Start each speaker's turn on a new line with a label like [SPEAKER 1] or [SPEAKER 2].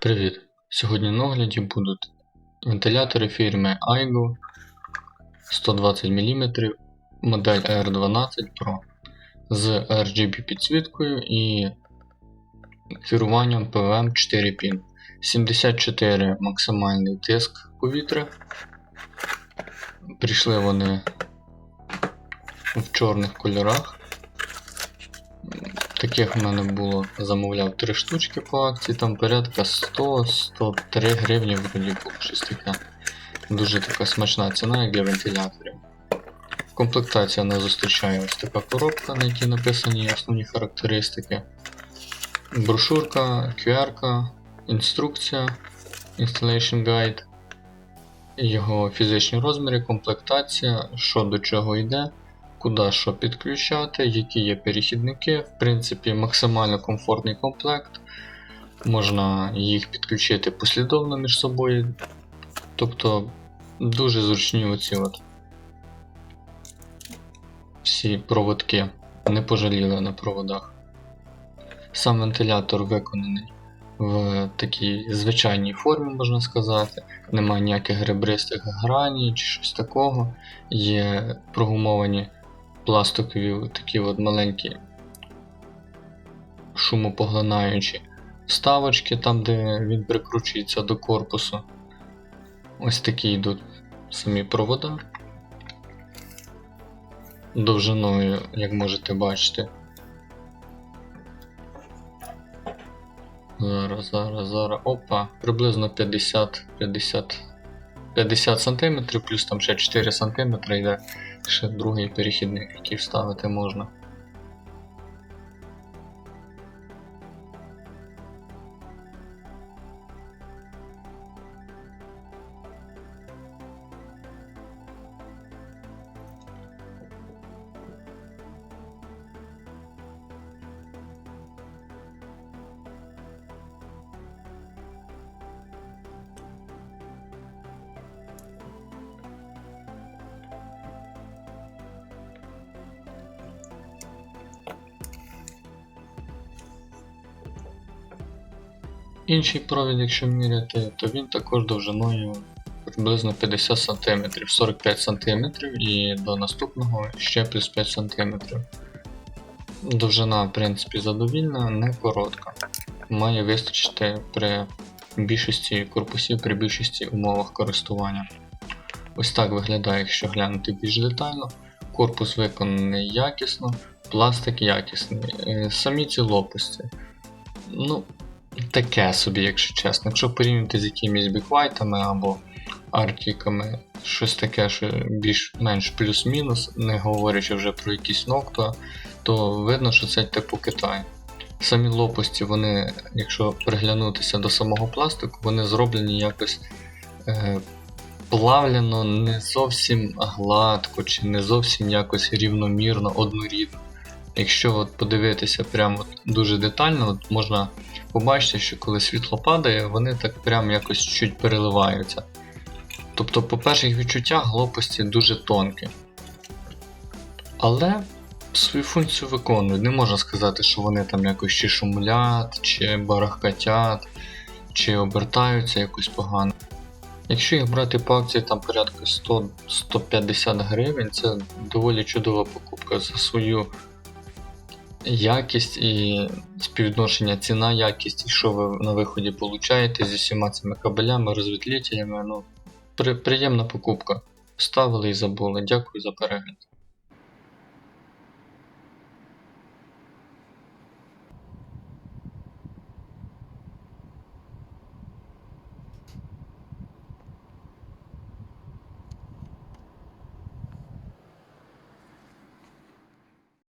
[SPEAKER 1] Привіт! Сьогодні на огляді будуть вентилятори фірми Aigo 120 мм модель R12 Pro з RGB підсвіткою і керуванням PWM 4 pin 74 максимальний тиск повітря. Прийшли вони в чорних кольорах. Таких в мене було замовляв 3 штучки по акції, там порядка 100-103 гривні вроді було щось таке. Дуже така смачна ціна, як для вентиляторів. Комплектація нас зустрічає ось така коробка, на якій написані основні характеристики. Брошурка, QR, інструкція, Installation Guide, його фізичні розміри, комплектація, що до чого йде куди що підключати, які є перехідники. В принципі, максимально комфортний комплект. Можна їх підключити послідовно між собою. Тобто дуже зручні оці от всі проводки. Не пожаліли на проводах. Сам вентилятор виконаний в такій звичайній формі, можна сказати. Немає ніяких ребристих граній чи щось такого. Є прогумовані пластикові такі от маленькі шумопоглинаючі вставочки, там де він прикручується до корпусу. Ось такі йдуть самі провода. Довжиною, як можете бачити. Зараз, зараз, зараз. Опа, приблизно 50 50 50 см, плюс там ще 4 см йде ще другий перехідник, який вставити можна. Інший провід, якщо міряти, то він також довжиною приблизно 50 см, 45 см і до наступного ще плюс 5 см. Довжина, в принципі, задовільна, не коротка. Має вистачити при більшості корпусів, при більшості умовах користування. Ось так виглядає, якщо глянути більш детально. Корпус виконаний якісно, пластик якісний. Е, Самі ці лопасті. Ну, таке собі, якщо чесно. Якщо порівняти з якимись біквайтами або артіками, щось таке, що більш-менш плюс-мінус, не говорячи вже про якісь нокто, то видно, що це типу Китай. Самі лопасті, вони, якщо приглянутися до самого пластику, вони зроблені якось е, плавляно, не зовсім гладко, чи не зовсім якось рівномірно, однорідно. Якщо от подивитися прямо дуже детально, от можна побачите, що коли світло падає, вони так прям якось чуть переливаються. Тобто, по перших відчуттях лопасті дуже тонкі. Але свою функцію виконують. Не можна сказати, що вони там якось чи шумлять, чи барахкатять, чи обертаються якось погано. Якщо їх брати по акції там порядка 100-150 гривень, це доволі чудова покупка за свою якість і співвідношення ціна, якість, і що ви на виході получаєте зі всіма цими кабелями, розвітлітелями. Ну, при, приємна покупка. Вставили і забули. Дякую за перегляд.